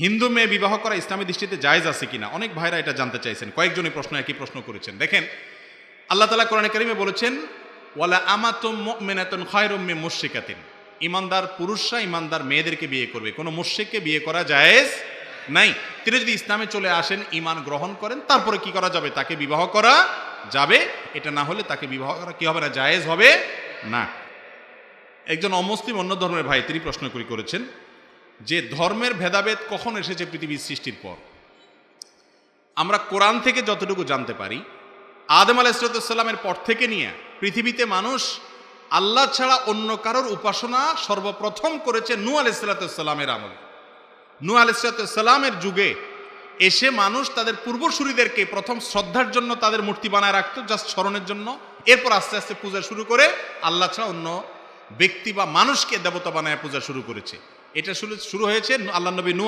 হিন্দু মেয়ে বিবাহ করা ইসলামী দৃষ্টিতে জায়েজ আছে কিনা? অনেক ভাইরা এটা জানতে চাইছেন। কয়েকজনই প্রশ্ন একই প্রশ্ন করেছেন। দেখেন, আল্লাহ তালা কোরআন করিমে বলেছেন, ওয়ালা আমাতুম মুমিনাতুন খায়রুম মিন মুশরিকাতিন। ইমানদার পুরুষরা ইমানদার মেয়েদেরকে বিয়ে করবে। কোনো মুশরিককে বিয়ে করা জায়েজ নাই। তিনি যদি ইসলামে চলে আসেন ইমান গ্রহণ করেন, তারপরে কি করা যাবে? তাকে বিবাহ করা যাবে। এটা না হলে তাকে বিবাহ করা কি হবে না? জায়েজ হবে না। একজন অমুসলিম অন্য ধর্মের ভাই, তিনি প্রশ্ন করি করেছেন যে ধর্মের ভেদাভেদ কখন এসেছে পৃথিবীর সৃষ্টির পর? আমরা কোরআন থেকে যতটুকু জানতে পারি, আদম আলাইসালামের পর থেকে নিয়ে পৃথিবীতে মানুষ আল্লাহ ছাড়া অন্য কারোর উপাসনা সর্বপ্রথম করেছে নু আলাইসালামের আমল। নু আলাইসালামের যুগে এসে মানুষ তাদের পূর্বসূরিদেরকে প্রথম শ্রদ্ধার জন্য তাদের মূর্তি বানায় রাখত, জাস্ট স্মরণের জন্য। এরপর আস্তে আস্তে পূজা শুরু করে আল্লাহ ছাড়া অন্য ব্যক্তি বা মানুষকে দেবতা বানায় পূজা শুরু করেছে। এটা শুরু শুরু হয়েছে আল্লাহ নবী নু